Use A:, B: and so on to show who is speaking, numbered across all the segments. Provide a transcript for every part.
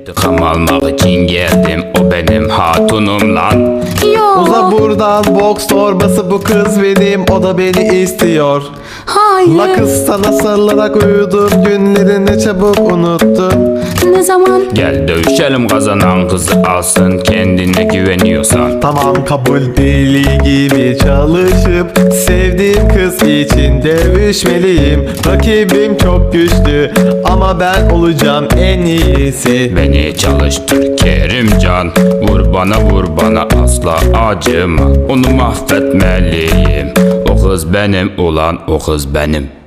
A: İntikam almak için geldim o benim hatunum lan
B: Yo.
C: Uza buradan box torbası bu kız benim o da beni istiyor
B: Hayır.
C: La kız sana sarılarak uyudum günlerini çabuk unuttum
B: Ne zaman?
A: Gel dövüşelim kazanan kızı alsın kendine güveniyorsan
C: Tamam kabul deli gibi çalışıp Sevdiğim kız için dövüşmeliyim. Rakibim çok güçlü ama ben olacağım en iyisi.
A: Beni çalıştır Kerimcan. Vur bana vur bana asla acıma. Onu mahvetmeliyim. O kız benim ulan o kız benim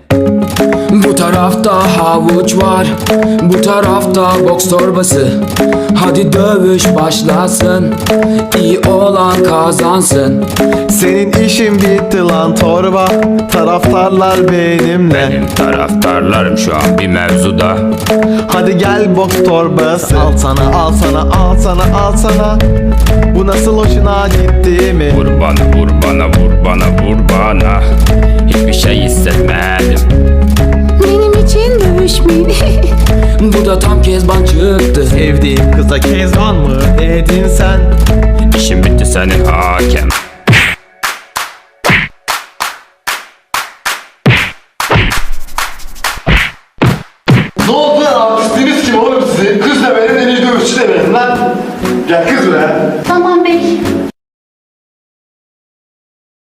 D: Bu tarafta havuç var Bu tarafta boks torbası. Hadi dövüş başlasın İyi olan kazansın.
C: Senin işin bitti lan torba Taraftarlar benimle.
A: Benim taraftarlarım şu an bir mevzuda.
C: Hadi gel box torbası. Al sana al sana al sana al sana. Bu nasıl hoşuna gitti mi?
A: Vur bana vur bana vur bana vur bana Hiçbir şey hissetmedim
B: Benim için dövüşmeyin.
D: Bu da tam kezban çıktı
C: Sevdiğim kıza kezban mı dedin sen?
A: İşim bitti senin hakem
E: Ne oldu lan artistiniz kim oğlum sizin? Kız da benim en iyi dövüşçü de benim lan. Gel kız be.
B: tamam bey.